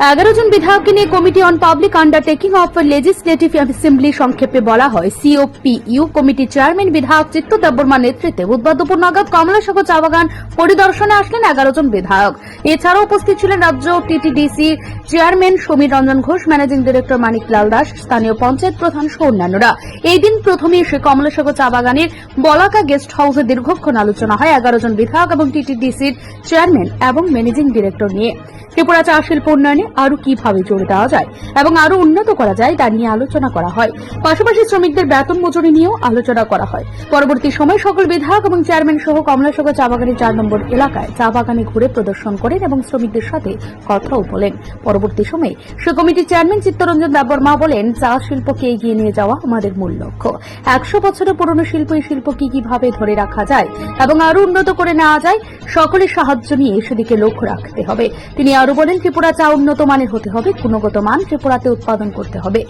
এগারো জন বিধায়ককে নিয়ে committee on public undertaking of legislative assembly সংক্ষেপে বলা হয়। সিওপিইউ কমিটি চেয়ারম্যান বিধায়ক চিত্ত দেববর্মার নেতৃত্বে বুধবার দুপুর নাগাদ কমলাসাগর চা বাগান পরিদর্শনে আসলেন এগারো জন বিধায়ক। এছাড়াও উপস্থিত ছিলেন রাজ্য TTDC chairman Samir Ranjan Ghosh managing director Manik Lal Das, স্থানীয় পঞ্চায়েত প্রধান সহ অন্যান্যরা এই দিন প্রথমে এসে কমলাসাগর চা বাগানের বলাকা গেস্ট হাউসে দীর্ঘক্ষণ আলোচনা হয় এগারো জন বিধায়ক এবং টিটিডিসির চেয়ারম্যান এবং ম্যানেজিং ডিরেক্টর নিয়ে। ত্রিপুরা চা শিল্প উন্নয়নে আরও কীভাবে জোরে দেওয়া যায় এবং আরও উন্নত করা যায় তা নিয়ে আলোচনা করা হয়। পাশাপাশি শ্রমিকদের বেতন মজুরি নিয়েও আলোচনা করা হয়। পরবর্তী সময় সকল বিধায়ক এবং চেয়ারম্যান সহ কমলাসাগর চা বাগানের চার নম্বর এলাকায় চা বাগানে ঘুরে প্রদর্শন করেন এবং শ্রমিকদের সাথে কথাও বলেন। পরবর্তী সময়ে সে কমিটির চেয়ারম্যান চিত্তরঞ্জন দেববর্মা বলেন, চা শিল্পকে এগিয়ে নিয়ে যাওয়া আমাদের মূল লক্ষ্য। একশো বছরের পুরনো শিল্প এই শিল্পকে কীভাবে ধরে রাখা যায় এবং আরও উন্নত করে নেওয়া যায়, সকলের সাহায্য নিয়ে সেদিকে লক্ষ্য রাখতে হবে। তিনি আরও বলেন, ত্রিপুরা চা উন্নত মানের হতে হবে, গুণগত মান ত্রিপুরাতে উৎপাদন করতে হবে।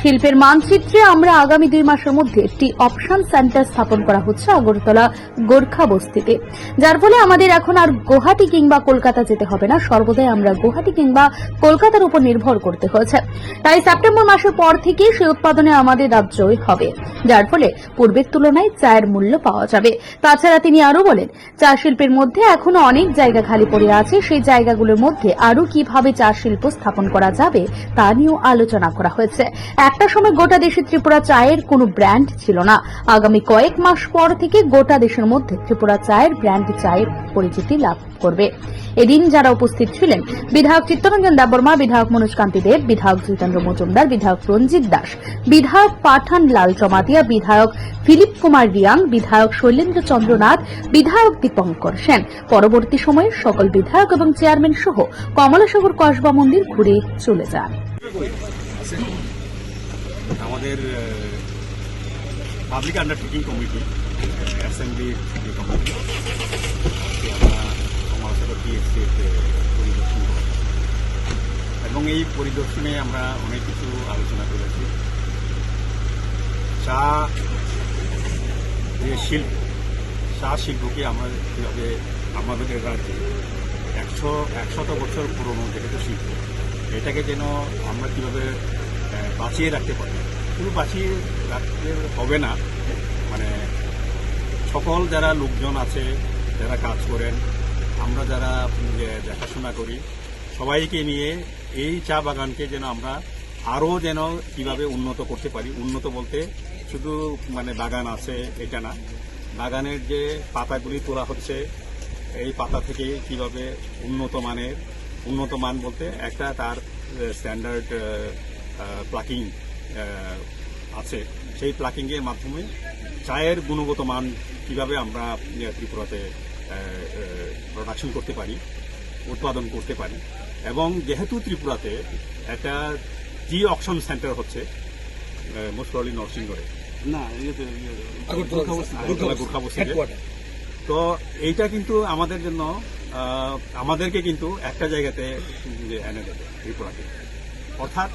শিল্পের মানচিত্রে আমরা আগামী দুই মাসের মধ্যে একটি অপশন সেন্টার স্থাপন করা হচ্ছে আগরতলা গোর্খা বস্তিতে। যার ফলে আমাদের এখন আর গুয়াহাটি কিংবা কলকাতা যেতে হবে না, সর্বদাই আমরা গুয়াহাটি কিংবা কলকাতার উপর নির্ভর করতে হয়েছে। তাই সেপ্টেম্বর মাসের পর থেকে সেই উৎপাদনে আমাদের রাজ্যই হবে, যার ফলে পূর্বের তুলনায় চায়ের মূল্য পাওয়া যাবে। তাছাড়া তিনি আরও বলেন, চা শিল্পের মধ্যে এখনও অনেক জায়গা খালি পড়ে আছে, সেই জায়গাগুলোর মধ্যে আরও কীভাবে চা শিল্প স্থাপন করা যাবে তা নিয়েও আলোচনা করা হয়েছে। একটা সময় গোটা দেশে ত্রিপুরা চায়ের কোনো ব্র্যান্ড ছিল না। আগামী কয়েক মাস পর থেকে গোটা দেশের মধ্যে ত্রিপুরা চায়ের ব্র্যান্ড চায়ের পরিচিতি লাভ করবে। এদিন যারা উপস্থিত ছিলেন, বিধায়ক চিত্তরঞ্জন দেববর্মা, বিধায়ক মনোজ কান্তি দেব, বিধায়ক জিতেন্দ্র মজুমদার, বিধায়ক রঞ্জিত দাস, বিধায়ক পাঠান লাল জমাতিয়া বিধায়ক ফিলিপ কুমার রিয়াং, বিধায়ক শৈলেন্দ্র চন্দ্রনাথ, বিধায়ক দীপঙ্কর সেন। পরবর্তী সময়ে সকল বিধায়ক এবং চেয়ারম্যান সহ কমলাসাগর কসবা মন্দির ঘুরে চলে যান। আমাদের পাবলিক আন্ডারটেকিং কমিটি অ্যাসেম্বলির যে কমিটি পরিদর্শন এবং এই পরিদর্শনে আমরা অনেক কিছু আলোচনা করেছি। চা, যে শিল্প, চা শিল্পকে কীভাবে আমাদের রাজ্যে একশো, একশত বছর পুরনো যেহেতু শিল্প, এটাকে যেন আমরা কীভাবে বাঁচিয়ে রাখতে পারি। শুধু বাঁচিয়ে রাখতে হবে না মানে সকল যারা লোকজন আছে, যারা কাজ করেন, আমরা যারা দেখাশোনা করি, সবাইকে নিয়ে এই চা বাগানকে যেন আমরা আরও যেন কীভাবে উন্নত করতে পারি। উন্নত বলতে শুধু মানে বাগান আছে, এটা না। বাগানের যে পাতাগুলি তোলা হচ্ছে এই পাতা থেকে কীভাবে উন্নত মানের উন্নত মান বলতে একটা তার স্ট্যান্ডার্ড প্লাকিং আছে। সেই প্লাকিংয়ের মাধ্যমে চায়ের গুণগত মান কীভাবে আমরা ত্রিপুরাতে প্রোডাকশন করতে পারি উৎপাদন করতে পারি। এবং যেহেতু ত্রিপুরাতে একটা টি অকশন সেন্টার হচ্ছে মোস্ট প্রবলি নরসিংগড়ে না তো এইটা কিন্তু আমাদের জন্য আমাদেরকে কিন্তু একটা জায়গাতে এনে দেবে ত্রিপুরাকে অর্থাৎ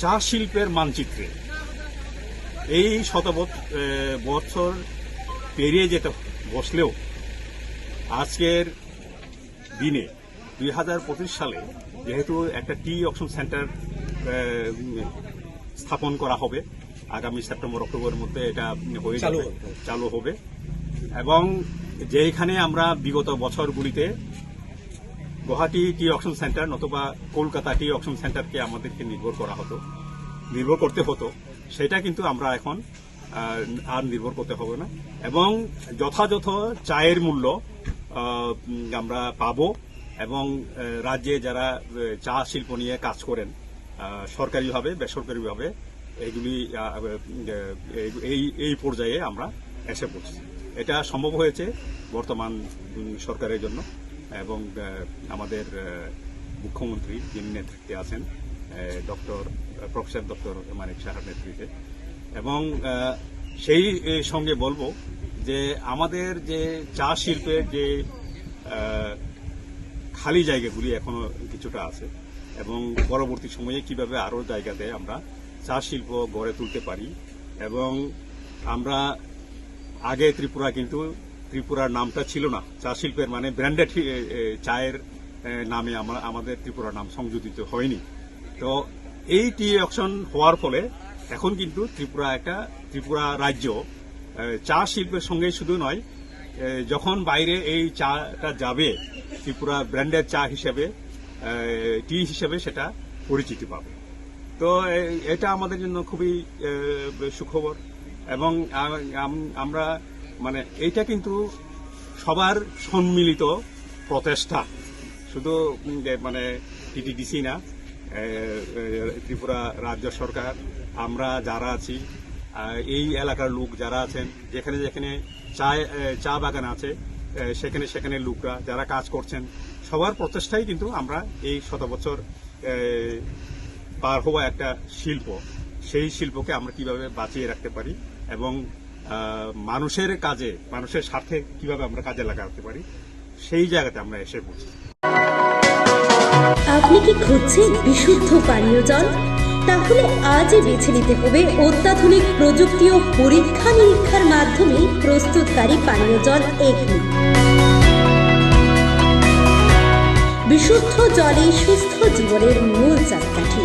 চা শিল্পের মানচিত্রে। এই শত বছর পেরিয়ে যেতে বসলেও আজকের দিনে দুই হাজার পঁচিশ সালে যেহেতু একটা টি অকশন সেন্টার স্থাপন করা হবে আগামী সেপ্টেম্বর অক্টোবরের মধ্যে এটা হয়ে চালু হবে। এবং যেখানে আমরা বিগত বছরগুলিতে গুয়াহাটি টি অকশন সেন্টার নতুবা কলকাতা টি অকশন সেন্টারকে আমাদেরকে নির্ভর করা হতো, নির্ভর করতে হতো, সেটা কিন্তু আমরা এখন আর নির্ভর করতে হবে না। এবং যথাযথ চায়ের মূল্য আমরা পাবো এবং রাজ্যে যারা চা শিল্প নিয়ে কাজ করেন সরকারিভাবে, বেসরকারিভাবে, এগুলি এই এই পর্যায়ে আমরা এসে পড়ছি এটা সম্ভব হয়েছে বর্তমান সরকারের জন্য এবং আমাদের মুখ্যমন্ত্রী যিনি নেতৃত্বে আছেন ডক্টর, প্রফেসর ডক্টর মানিক সাহার নেতৃত্বে। এবং সেই সঙ্গে বলব যে আমাদের যে চা শিল্পের যে খালি জায়গাগুলি এখনও কিছুটা আছে এবং পরবর্তী সময়ে কীভাবে আরও জায়গাতে আমরা চা শিল্প গড়ে তুলতে পারি এবং আমরা আগে ত্রিপুরা, কিন্তু ত্রিপুরার নামটা ছিল না। চা শিল্পের মানে ব্র্যান্ডেড চায়ের নামে আমরা আমাদের ত্রিপুরা নাম সংযোজিত হয়নি। তো এই টি অকশন হওয়ার ফলে এখন কিন্তু ত্রিপুরা একটা ত্রিপুরা রাজ্য। চা শিল্পের সঙ্গে শুধু নয় যখন বাইরে এই চাটা যাবে, ত্রিপুরা ব্র্যান্ডের চা হিসেবে টি হিসেবে সেটা পরিচিতি পাবে। তো এটা আমাদের জন্য খুবই সুখবর। এবং আমরা মানে এইটা কিন্তু সবার সম্মিলিত প্রচেষ্টা। শুধু মানে টিটিডিসি না ত্রিপুরা রাজ্য সরকার, আমরা যারা আছি এই এলাকার লোক যারা আছেন, যেখানে যেখানে চা চা বাগান আছে সেখানে সেখানে লোকরা যারা কাজ করছেন, সবার প্রচেষ্টাই কিন্তু আমরা এই শত বছর পার হওয়া একটা শিল্প। সেই শিল্পকে আমরা কীভাবে বাঁচিয়ে রাখতে পারি এবং মানুষের কাজে, মানুষের স্বার্থে কীভাবে আমরা কাজে লাগাতে পারি, সেই জায়গাতে আমরা এসে পৌঁছি। আপনি কি খুঁজছেন বিশুদ্ধ পানীয় জল? তাহলে আজই বেছে নিতে হবে অত্যাধুনিক প্রযুক্তি ও পরীক্ষা নিরীক্ষার মাধ্যমে প্রস্তুতকারী পানীয় জল এগনি বিশুদ্ধ জলে সুস্থ জীবনের মূল Acme